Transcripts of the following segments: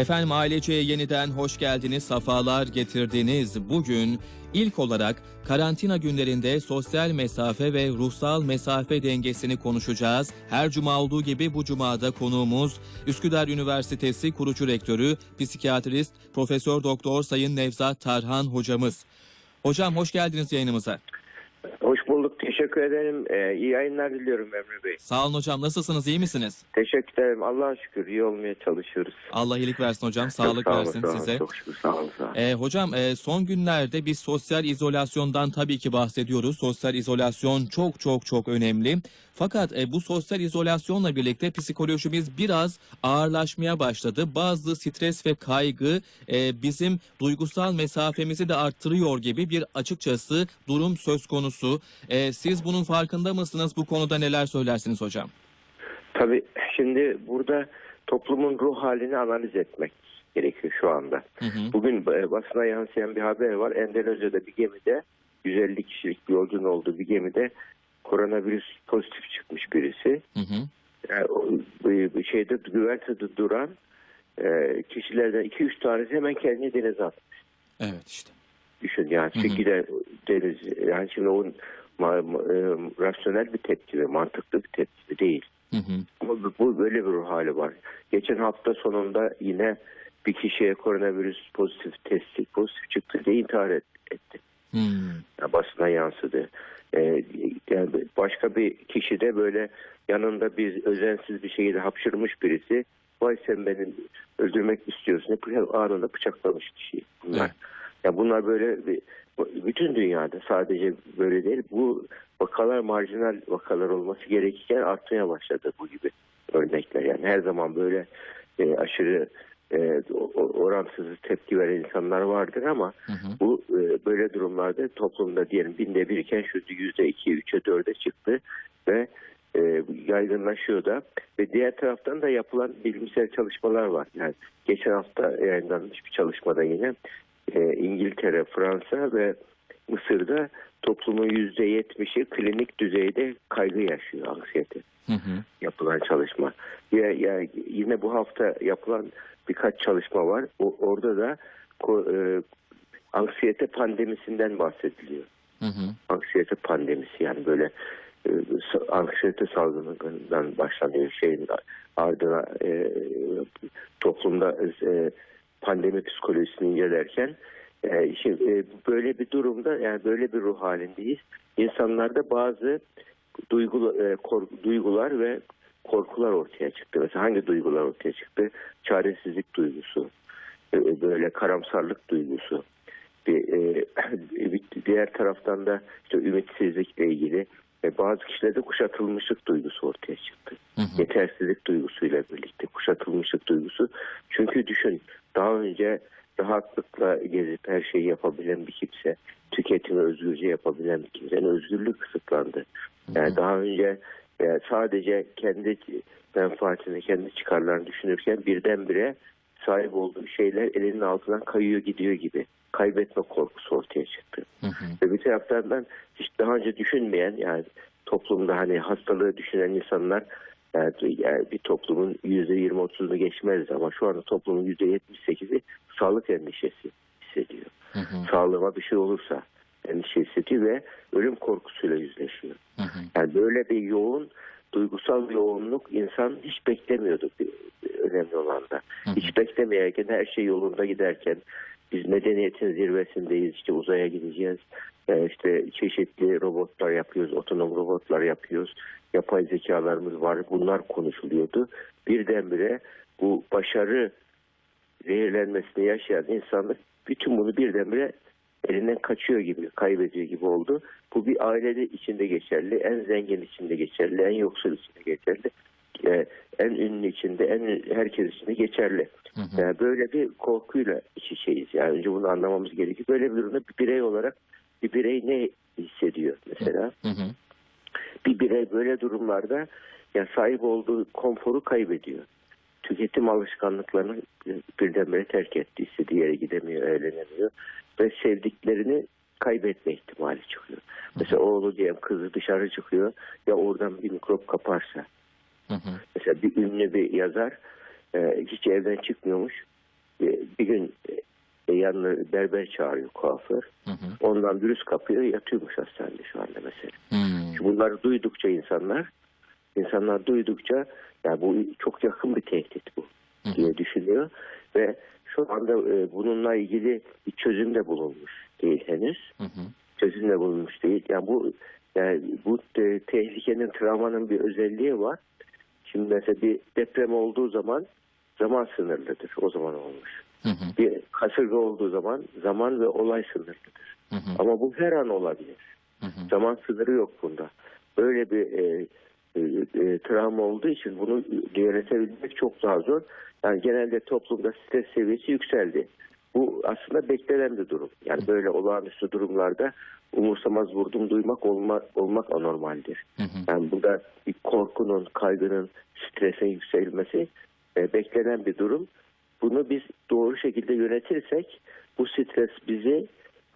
Efendim aileceye yeniden hoş geldiniz, safalar getirdiniz. Bugün ilk olarak karantina günlerinde sosyal mesafe ve ruhsal mesafe dengesini konuşacağız. Her cuma olduğu gibi bu cumada konuğumuz Üsküdar Üniversitesi kurucu rektörü, psikiyatrist, Profesör Doktor Sayın Nevzat Tarhan hocamız. Hocam hoş geldiniz yayınımıza. Teşekkür ederim. Ee, iyi yayınlar diliyorum Emre Bey. Sağ olun hocam, nasılsınız, iyi misiniz? Teşekkür ederim. Allah'a şükür iyi olmaya çalışıyoruz. Allah iyilik versin hocam, sağlık sağ olun, versin sağ olun. size. Çok şükür sağ olun. Sağ olun. Ee, hocam e, son günlerde biz sosyal izolasyondan tabii ki bahsediyoruz. Sosyal izolasyon çok çok çok önemli. Fakat e, bu sosyal izolasyonla birlikte psikolojimiz biraz ağırlaşmaya başladı. Bazı stres ve kaygı e, bizim duygusal mesafemizi de arttırıyor gibi bir açıkçası durum söz konusu. E, siz bunun farkında mısınız? Bu konuda neler söylersiniz hocam? Tabii şimdi burada toplumun ruh halini analiz etmek gerekiyor şu anda. Hı hı. Bugün e, basına yansıyan bir haber var. Endonezya'da bir gemide 150 kişilik bir yolcunun olduğu bir gemide koronavirüs pozitif çıkmış birisi. Hı hı. Yani bu şeyde güvertede duran e, kişilerden 2-3 tanesi hemen kendini denize attı. Evet işte. düşün yani hı. şekilde deniz yani şimdi o ma- ma- e, rasyonel bir tepki ve mantıklı bir tepki değil. Hı hı. Ama bu- bu böyle bir ruh hali var. Geçen hafta sonunda yine bir kişiye koronavirüs pozitif testi pozitif çıktı diye intihar et- etti. Hmm. Yani basına yansıdı. Ee, yani başka bir kişi de böyle yanında bir özensiz bir şekilde hapşırmış birisi. Vay sen beni öldürmek istiyorsun. Anında bıçaklamış kişiyi. Bunlar. Evet. Ya bunlar böyle bir, bütün dünyada sadece böyle değil. Bu vakalar marjinal vakalar olması gerekirken artmaya başladı bu gibi örnekler. Yani her zaman böyle e, aşırı e, oransız tepki veren insanlar vardır ama Hı hı. bu e, böyle durumlarda toplumda diyelim binde bir iken şu yüzde iki, üçe, dörde çıktı ve e, yaygınlaşıyor da ve diğer taraftan da yapılan bilimsel çalışmalar var. Yani geçen hafta yayınlanmış bir çalışmada yine e, İngiltere, Fransa ve Mısır'da toplumun yüzde yetmişi klinik düzeyde kaygı yaşıyor, anksiyete Hı hı. yapılan çalışma. Ya, ya yine bu hafta yapılan birkaç çalışma var. O, orada da ko- e, anksiyete pandemisinden bahsediliyor. Hı hı. Anksiyete pandemisi yani böyle e, anksiyete salgınından başlanıyor şeyin ardına e, toplumda e, pandemi psikolojisini incelerken e, şimdi, e, böyle bir durumda yani böyle bir ruh halindeyiz. İnsanlarda bazı duygu, e, kork- duygular ve korkular ortaya çıktı. Mesela hangi duygular ortaya çıktı? Çaresizlik duygusu, e, böyle karamsarlık duygusu. Bir, e, bir diğer taraftan da işte ümitsizlikle ilgili ve bazı kişilerde kuşatılmışlık duygusu ortaya çıktı. Hı hı. Yetersizlik duygusuyla birlikte kuşatılmışlık duygusu. Çünkü düşün daha önce rahatlıkla gezip her şeyi yapabilen bir kimse, tüketimi özgürce yapabilen bir kimsenin özgürlüğü kısıtlandı. Yani daha önce e, sadece kendi menfaatini, kendi çıkarlarını düşünürken birdenbire sahip olduğu şeyler elinin altından kayıyor gidiyor gibi. Kaybetme korkusu ortaya çıktı. Hı hı. Ve bir taraftan da hiç daha önce düşünmeyen yani toplumda hani hastalığı düşünen insanlar yani, yani bir toplumun yüzde yirmi otuzunu geçmez ama şu anda toplumun yüzde yetmiş sekizi sağlık endişesi hissediyor. Hı hı. Sağlığıma bir şey olursa endişe hissediyor ve ölüm korkusuyla yüzleşiyor. Hı hı. Yani böyle bir yoğun duygusal bir yoğunluk insan hiç beklemiyordu bir, bir önemli olan da. Hı hı. Hiç beklemeyerken her şey yolunda giderken biz medeniyetin zirvesindeyiz işte uzaya gideceğiz işte çeşitli robotlar yapıyoruz otonom robotlar yapıyoruz yapay zekalarımız var bunlar konuşuluyordu birdenbire bu başarı zehirlenmesini yaşayan insanlık bütün bunu birdenbire elinden kaçıyor gibi, kaybediyor gibi oldu. Bu bir ailede içinde geçerli, en zengin içinde geçerli, en yoksul içinde geçerli, e, en ünlü içinde, en herkes içinde geçerli. Hı hı. Yani böyle bir korkuyla iç içeyiz. Yani önce bunu anlamamız gerekiyor. Böyle bir durumda bir birey olarak bir birey ne hissediyor mesela? Hı hı. Bir birey böyle durumlarda ya sahip olduğu konforu kaybediyor. Tüketim alışkanlıklarını birdenbire terk etti. İstediği yere gidemiyor, eğlenemiyor. Ve sevdiklerini kaybetme ihtimali çıkıyor. Mesela oğlu diyelim kızı dışarı çıkıyor ya oradan bir mikrop kaparsa. Hı hı. Mesela bir ünlü bir yazar e, hiç evden çıkmıyormuş. Bir gün e, yanına berber çağırıyor kuaför. Hı hı. Ondan virüs kapıyor yatıyormuş hastanede şu anda mesela. Hmm. Şimdi bunları duydukça insanlar insanlar duydukça ya bu çok yakın bir tehdit bu Hı hı. diye düşünüyor ve şu anda e, bununla ilgili bir çözüm de bulunmuş değil henüz. Hı hı. Çözüm de bulunmuş değil. Yani bu yani bu te- tehlikenin travmanın bir özelliği var. Şimdi mesela bir deprem olduğu zaman zaman sınırlıdır. O zaman olmuş. Hı hı. Bir kasırga olduğu zaman zaman ve olay sınırlıdır. Hı hı. Ama bu her an olabilir. Hı hı. Zaman sınırı yok bunda. Böyle bir e, e, e, travma olduğu için bunu yönetebilmek çok daha zor. Yani genelde toplumda stres seviyesi yükseldi. Bu aslında beklenen bir durum. Yani böyle olağanüstü durumlarda umursamaz vurdum duymak olma, olmak anormaldir. Hı hı. Yani burada bir korkunun, kaygının, stresin yükselmesi e, beklenen bir durum. Bunu biz doğru şekilde yönetirsek bu stres bizi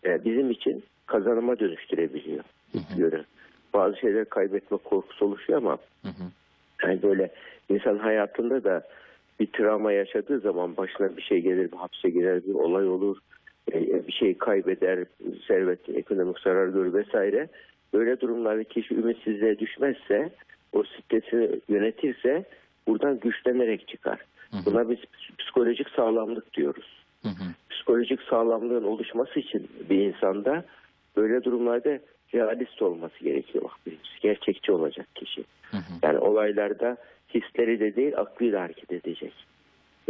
e, bizim için kazanıma dönüştürebiliyor. Diyorum. Bazı şeyler kaybetme korkusu oluşuyor ama Hı hı. yani böyle insan hayatında da bir travma yaşadığı zaman başına bir şey gelir, bir hapse girer, bir olay olur, e, bir şey kaybeder, servet, ekonomik zarar görür vesaire. Böyle durumlarda kişi ümitsizliğe düşmezse, o stresini yönetirse buradan güçlenerek çıkar. Buna biz psikolojik sağlamlık diyoruz. Hı hı. Psikolojik sağlamlığın oluşması için bir insanda böyle durumlarda realist olması gerekiyor. Bak birincisi. Gerçekçi olacak kişi. Hı hı. Yani olaylarda hisleri de değil aklıyla hareket edecek.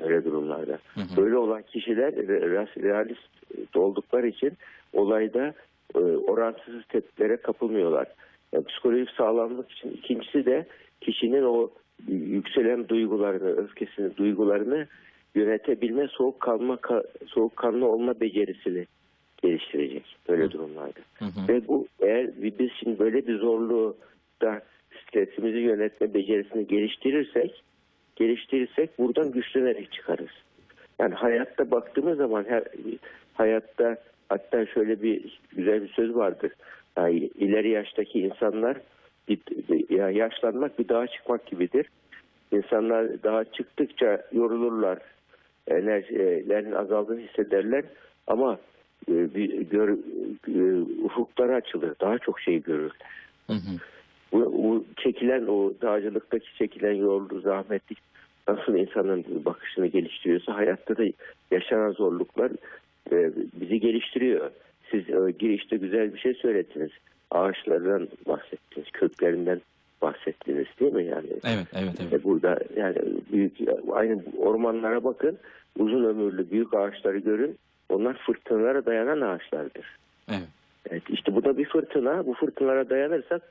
Böyle durumlarda. Hı hı. Böyle olan kişiler re- realist oldukları için olayda e, oransız tepkilere kapılmıyorlar. Yani psikolojik sağlamlık için ikincisi de kişinin o yükselen duygularını, öfkesini, duygularını yönetebilme, soğukkanlı soğukkanlı olma becerisini geliştirecek böyle durumlarda. Hı hı. Ve bu eğer biz şimdi böyle bir zorluğu da stresimizi yönetme becerisini geliştirirsek geliştirirsek buradan güçlenerek çıkarız. Yani hayatta baktığımız zaman her hayatta hatta şöyle bir güzel bir söz vardır. Yani ileri yaştaki insanlar bir, ya yaşlanmak bir dağa çıkmak gibidir. İnsanlar dağa çıktıkça yorulurlar. Enerjilerin azaldığını hissederler ama e, bir gör, e, ufukları açılır. Daha çok şey görürler. Hı hı. Bu, bu çekilen o dağcılıktaki çekilen yol, zahmetlik nasıl insanın bakışını geliştiriyorsa hayatta da yaşanan zorluklar e, bizi geliştiriyor. Siz e, girişte güzel bir şey söylediniz. Ağaçlardan bahsettiniz, köklerinden bahsettiniz değil mi yani? Evet, evet, evet. E, Burada yani büyük aynı ormanlara bakın. Uzun ömürlü büyük ağaçları görün. Onlar fırtınalara dayanan ağaçlardır. Evet. Evet işte bu da bir fırtına. Bu fırtınalara dayanırsak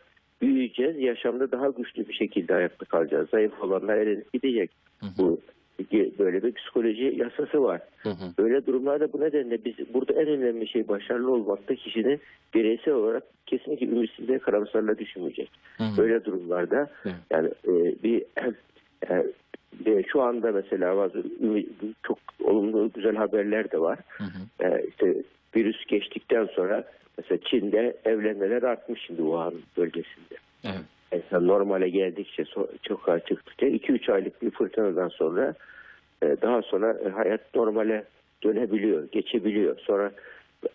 büyüyeceğiz. Yaşamda daha güçlü bir şekilde ayakta kalacağız. Zayıf olanlar elenip gidecek. Hı hı. Bu böyle bir psikoloji yasası var. Hı hı. Böyle durumlarda bu nedenle biz burada en önemli şey başarılı olmakta kişinin bireysel olarak kesinlikle ümitsizliğe karamsarla düşünmeyecek. Hı hı. Böyle durumlarda Evet. yani e, bir e, e, şu anda mesela bazı çok olumlu güzel haberler de var. Hı hı. E, işte virüs geçtikten sonra mesela Çin'de evlenmeler artmış şimdi Wuhan bölgesinde. Evet. Mesela normale geldikçe çok çıktıkça 2-3 aylık bir fırtınadan sonra e, daha sonra hayat normale dönebiliyor, geçebiliyor. Sonra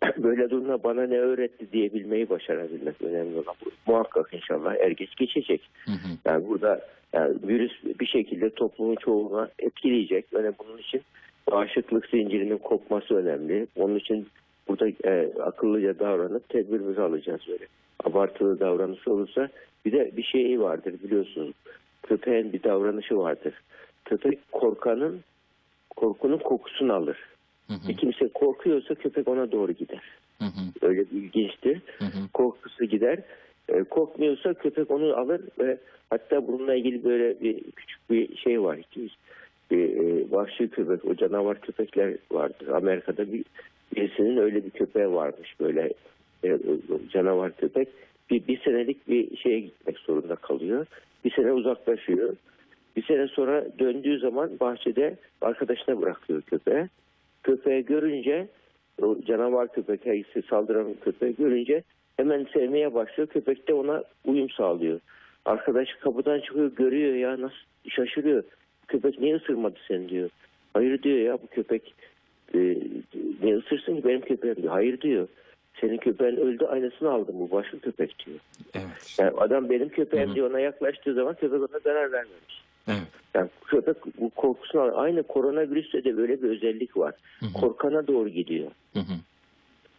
böyle durumda bana ne öğretti diyebilmeyi başarabilmek önemli olan bu. Muhakkak inşallah er geç geçecek. Hı hı. Yani burada yani virüs bir şekilde toplumun çoğuna etkileyecek. Yani bunun için bağışıklık zincirinin kopması önemli. Onun için burada e, akıllıca davranıp tedbirimizi alacağız böyle. Abartılı davranış olursa bir de bir şey vardır biliyorsunuz. Köpeğin bir davranışı vardır. Köpek korkanın korkunun kokusunu alır. Hı hı. Bir kimse korkuyorsa köpek ona doğru gider. Hı hı. Öyle ilginçtir Hı hı. korkusu gider. E, korkmuyorsa köpek onu alır ve hatta bununla ilgili böyle bir küçük bir şey var. Bir e, vahşi köpek, o canavar köpekler vardır. Amerika'da bir birisinin öyle bir köpeği varmış böyle e, canavar köpek. Bir, bir senelik bir şeye gitmek zorunda kalıyor. Bir sene uzaklaşıyor. Bir sene sonra döndüğü zaman bahçede arkadaşına bırakıyor köpeği. Köpeği görünce o canavar köpek, hangisi saldıran köpeği görünce hemen sevmeye başlıyor. Köpek de ona uyum sağlıyor. Arkadaş kapıdan çıkıyor görüyor ya nasıl şaşırıyor. Köpek niye ısırmadı seni diyor. Hayır diyor ya bu köpek e, ne ısırsın ki benim köpeğim diyor. Hayır diyor. Senin köpeğin öldü aynısını aldım bu başka köpek diyor. Evet. Yani adam benim köpeğim Hı hı. diyor ona yaklaştığı zaman köpek ona zarar vermemiş. Evet. Yani köpek bu korkusunu al- aynı koronavirüste de böyle bir özellik var. Hı hı. Korkana doğru gidiyor. Hı hı.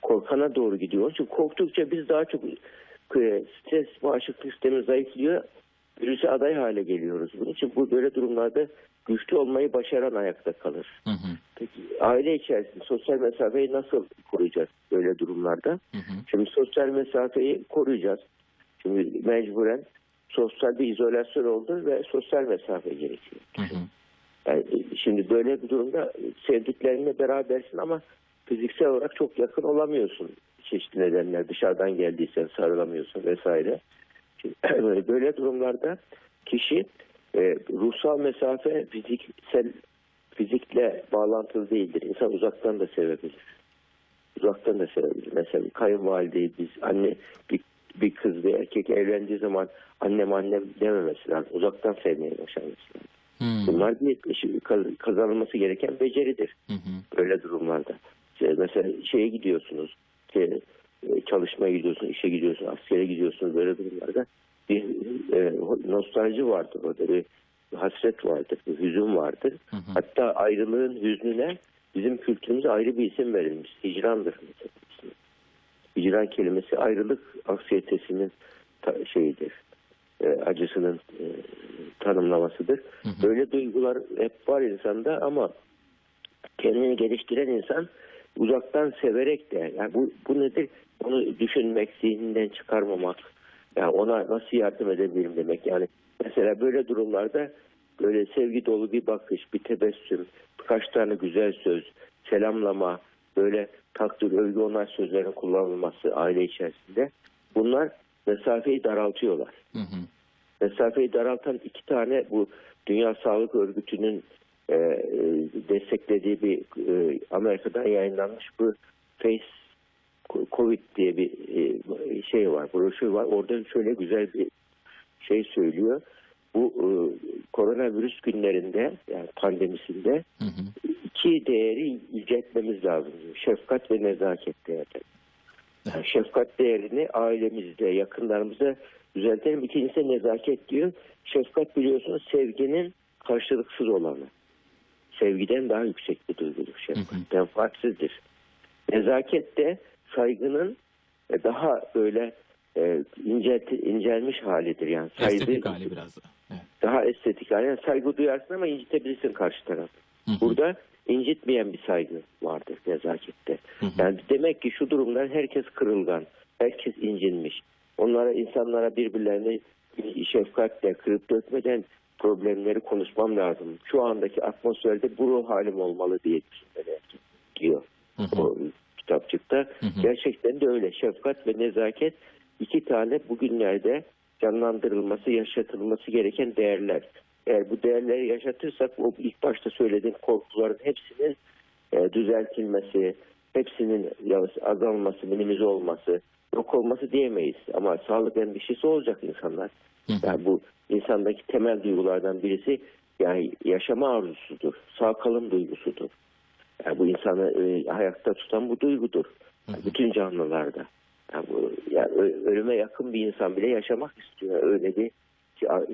Korkana doğru gidiyor. Onun için korktukça biz daha çok e, stres bağışıklık sistemi zayıflıyor. Virüse aday hale geliyoruz. Bunun için bu böyle durumlarda güçlü olmayı başaran ayakta kalır. Hı hı. Peki aile içerisinde sosyal mesafeyi nasıl koruyacağız böyle durumlarda? Hı hı. Şimdi sosyal mesafeyi koruyacağız. Şimdi mecburen sosyal bir izolasyon oldu ve sosyal mesafe gerekiyor. Hı hı. Yani şimdi böyle bir durumda sevdiklerinle berabersin ama fiziksel olarak çok yakın olamıyorsun. Çeşitli nedenler dışarıdan geldiysen sarılamıyorsun vesaire. Şimdi böyle durumlarda kişi e, ruhsal mesafe fiziksel fizikle bağlantılı değildir. İnsan uzaktan da sevebilir. Uzaktan da sevebilir. Mesela kayınvalideyi biz anne bir, bir kız bir erkek evlendiği zaman annem annem dememesi lazım. Uzaktan sevmeye başlaması lazım. Hı. Bunlar bir kaz- kazanılması gereken beceridir Hı hı. böyle durumlarda. İşte mesela şeye gidiyorsunuz, işte, çalışmaya gidiyorsunuz, işe gidiyorsunuz, askere gidiyorsunuz böyle durumlarda bir e, nostalji vardır orada bir hasret vardır, bir hüzün vardır. Hı hı. Hatta ayrılığın hüznüne bizim kültürümüze ayrı bir isim verilmiş. Hicrandır mesela. Hicran kelimesi ayrılık anksiyetesinin ta- şeyidir. e, acısının e, tanımlamasıdır. Hı hı. Böyle duygular hep var insanda ama kendini geliştiren insan uzaktan severek de yani bu, bu nedir? Onu düşünmek, zihninden çıkarmamak. Yani ona nasıl yardım edebilirim demek. Yani mesela böyle durumlarda böyle sevgi dolu bir bakış, bir tebessüm, birkaç tane güzel söz, selamlama, böyle takdir, övgü onay sözlerin kullanılması aile içerisinde bunlar mesafeyi daraltıyorlar Hı hı. mesafeyi daraltan iki tane bu Dünya Sağlık Örgütü'nün e, e, desteklediği bir e, Amerika'dan yayınlanmış bu Face Covid diye bir e, şey var, broşür var. Orada şöyle güzel bir şey söylüyor. Bu e, koronavirüs günlerinde yani pandemisinde Hı hı. iki değeri yüceltmemiz lazım. Şefkat ve nezaket değerleri. Yani şefkat değerini ailemizde, yakınlarımızda düzeltelim. İkincisi nezaket diyor. Şefkat biliyorsunuz sevginin karşılıksız olanı. Sevgiden daha yüksek bir duygudur şefkat. Hı hı. Menfaatsizdir. Nezaket de saygının daha böyle e, incelt, incelmiş halidir. Yani saygı, Estetik hali biraz da. Evet. daha estetik hali. Yani saygı duyarsın ama incitebilirsin karşı. Hı hı. Burada incitmeyen bir saygı vardır nezakette. Hı hı. Yani demek ki şu durumda herkes kırılgan, herkes incinmiş. Onlara, insanlara birbirlerini şefkatle kırıp dökmeden problemleri konuşmam lazım. Şu andaki atmosferde bu ruh halim olmalı diye düşünmeler diyor Hı hı. o kitapçıkta. Hı hı. Gerçekten de öyle. Şefkat ve nezaket iki tane bugünlerde canlandırılması, yaşatılması gereken değerler. Eğer bu değerleri yaşatırsak o ilk başta söylediğim korkuların hepsinin e, düzeltilmesi, hepsinin azalması, minimize olması, yok olması diyemeyiz. Ama sağlık endişesi olacak insanlar. Hı hı. Yani bu insandaki temel duygulardan birisi yani yaşama arzusudur, sağ kalım duygusudur. Yani bu insanı e, hayatta tutan bu duygudur. Hı. Bütün canlılarda. Yani bu, yani ölüme yakın bir insan bile yaşamak istiyor. Öyle bir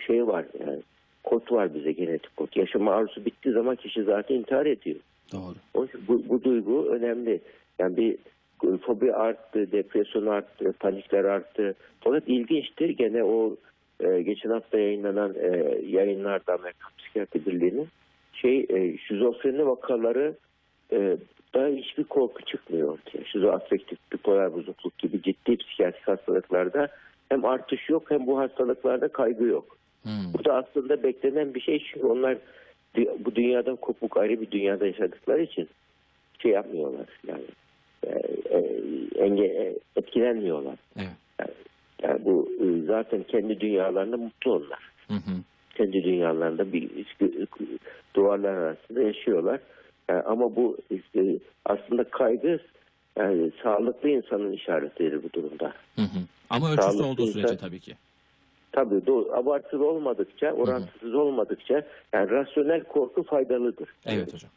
şey var. Yani kod var bize genetik kod. Yaşama arzusu bittiği zaman kişi zaten intihar ediyor. Doğru. İçin bu, bu duygu önemli. Yani bir fobi arttı, depresyon arttı, panikler arttı. Fakat ilginçtir gene o e, geçen hafta yayınlanan e, yayınlarda Amerikan Psikiyatri Birliği'nin şey e, şizofreni vakaları e, da hiçbir korku çıkmıyor ortaya. Şizoafektif bipolar bozukluk gibi ciddi psikiyatrik hastalıklarda hem artış yok hem bu hastalıklarda kaygı yok. Hı. Bu da aslında beklenen bir şey çünkü onlar bu dünyadan kopuk ayrı bir dünyada yaşadıkları için şey yapmıyorlar yani e, e, enge, e, etkilenmiyorlar. Evet. Yani, yani bu e, zaten kendi dünyalarında mutlu onlar. Hı hı. Kendi dünyalarında bir duvarlar arasında yaşıyorlar. Yani ama bu işte, aslında kaygı yani sağlıklı insanın işaretidir bu durumda. Hı hı. Ama ölçüsü Sağlıklı olduğu sürece insan- tabii ki. Tabii do- abartılı olmadıkça, orantısız olmadıkça yani rasyonel korku faydalıdır. Evet hocam.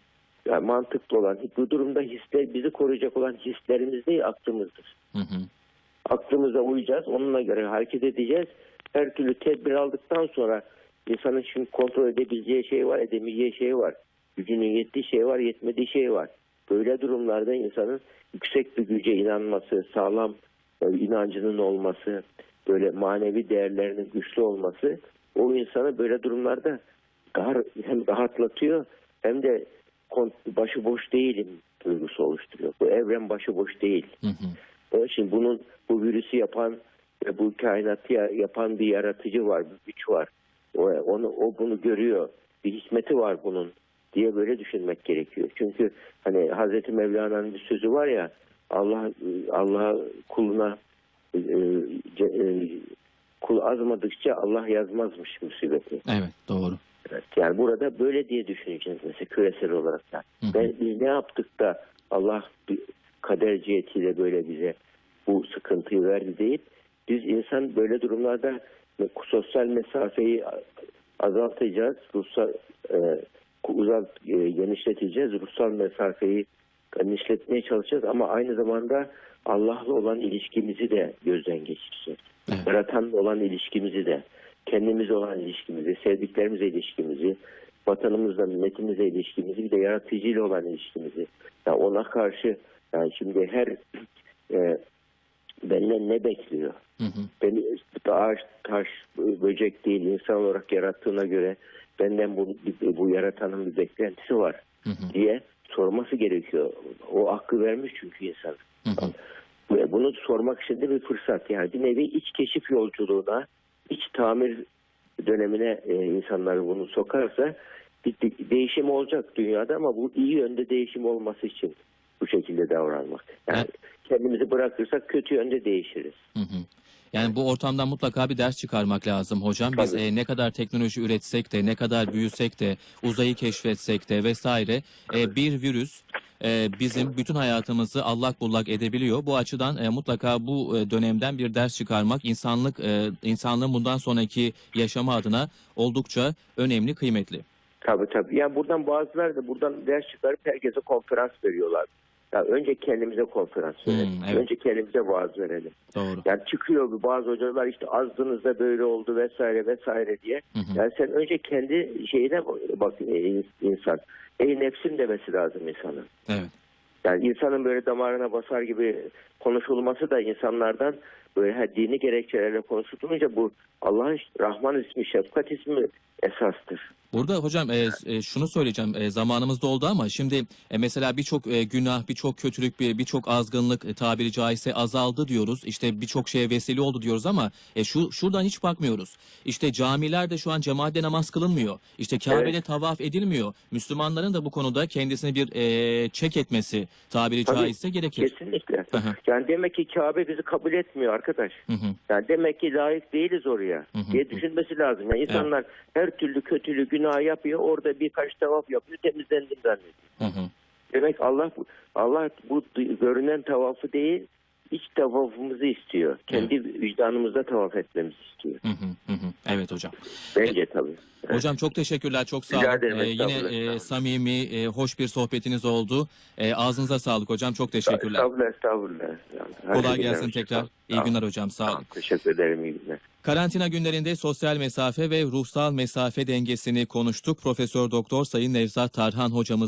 yani mantıklı olan bu durumda hisler bizi koruyacak olan hislerimiz değil aklımızdır. Hı hı. Aklımıza uyacağız. Onunla göre hareket edeceğiz. Her türlü tedbir aldıktan sonra insanın şimdi kontrol edebileceği şey var, edemeyeceği şey var. Gücünün yettiği şey var, yetmediği şey var. Böyle durumlarda insanın yüksek bir güce inanması, sağlam e, inancının olması, böyle manevi değerlerinin güçlü olması o insanı böyle durumlarda daha, hem rahatlatıyor hem de başıboş değilim duygusu oluşturuyor. Bu evren başıboş değil. Hı hı. Onun için bunun bu virüsü yapan ve bu kainatı ya- yapan bir yaratıcı var, bir güç var. O, onu, o bunu görüyor. Bir hikmeti var bunun diye böyle düşünmek gerekiyor. Çünkü hani Hazreti Mevlana'nın bir sözü var ya Allah Allah kuluna e, e, kul azmadıkça Allah yazmazmış musibeti. Evet doğru. Evet, yani burada böyle diye düşüneceğiz mesela küresel olarak da. Ben, biz ne yaptık da Allah bir kader cihetiyle böyle bize bu sıkıntıyı verdi deyip biz insan böyle durumlarda sosyal mesafeyi azaltacağız, ruhsal e, uzalt, e, genişleteceğiz, ruhsal mesafeyi genişletmeye çalışacağız ama aynı zamanda Allah'la olan ilişkimizi de gözden geçireceğiz. Evet. Yaratanla olan ilişkimizi de, kendimizle olan ilişkimizi, sevdiklerimize ilişkimizi, vatanımızla, milletimize ilişkimizi, bir de yaratıcıyla olan ilişkimizi. Yani ona karşı yani şimdi her e, benden ne bekliyor? Hı hı. Beni ağaç, taş, böcek değil insan olarak yarattığına göre benden bu, bu yaratanın bir beklentisi var Hı hı. diye sorması gerekiyor. O hakkı vermiş çünkü insan. Hı hı. Ve bunu sormak için de bir fırsat. Yani bir nevi iç keşif yolculuğuna, iç tamir dönemine e, insanları bunu sokarsa bir de- değişim olacak dünyada ama bu iyi yönde değişim olması için bu şekilde davranmak. Yani Evet. kendimizi bırakırsak kötü yönde değişiriz. Hı hı. Yani bu ortamdan mutlaka bir ders çıkarmak lazım hocam. Biz e, ne kadar teknoloji üretsek de, ne kadar büyüsek de, uzayı keşfetsek de vesaire e, bir virüs e, bizim bütün hayatımızı allak bullak edebiliyor. Bu açıdan e, mutlaka bu e, dönemden bir ders çıkarmak insanlık e, insanlığın bundan sonraki yaşamı adına oldukça önemli, kıymetli. Tabii tabii. Yani buradan bazıları da buradan ders çıkarıp herkese konferans veriyorlar. Ya önce kendimize konferans verelim. Hmm, evet. Önce kendimize vaaz verelim. Doğru. Yani çıkıyor bazı hocalar işte azdığınızda böyle oldu vesaire vesaire diye. Hı hı. Yani sen önce kendi şeyine bak e, insan. Ey nefsim demesi lazım insanın. Evet. Yani insanın böyle damarına basar gibi konuşulması da insanlardan böyle ha, dini gerekçelerle konuşulunca bu Allah'ın Rahman ismi, Şefkat ismi esastır. Burada hocam e, e, şunu söyleyeceğim e, zamanımız doldu ama şimdi e, mesela birçok e, günah, birçok kötülük, bir- birçok azgınlık e, tabiri caizse azaldı diyoruz. İşte birçok şeye vesile oldu diyoruz ama e, şu şuradan hiç bakmıyoruz. İşte camilerde şu an cemaatle namaz kılınmıyor. İşte Kabe'de tavaf edilmiyor. Müslümanların da bu konuda kendisini bir e, çek etmesi tabiri Tabii, caizse gerekir. Kesinlikle. Hı hı. Yani demek ki Kabe bizi kabul etmiyor arkadaş. Hı hı. Yani demek ki layık değiliz oraya diye düşünmesi lazım. Yani insanlar her türlü kötülüğü, günah yapıyor. Orada birkaç tavaf yapıyor. Temizlendiğini zannediyor. Hı hı. Demek Allah Allah bu görünen tavafı değil, iç tavafımızı istiyor. Kendi vicdanımızda tavaf etmemizi istiyor. Hı hı. Hı. Evet hocam. Bence tabii. Evet. Hocam çok teşekkürler, çok sağ olun. Ee, yine e, samimi, e, hoş bir sohbetiniz oldu. E, ağzınıza sağlık hocam, çok teşekkürler. Estağfurullah, estağfurullah. Kolay gelsin tekrar. İyi günler hocam, sağ olun. Teşekkür ederim, iyi günler. Karantina günlerinde sosyal mesafe ve ruhsal mesafe dengesini konuştuk. Profesör Doktor Sayın Nevzat Tarhan hocamız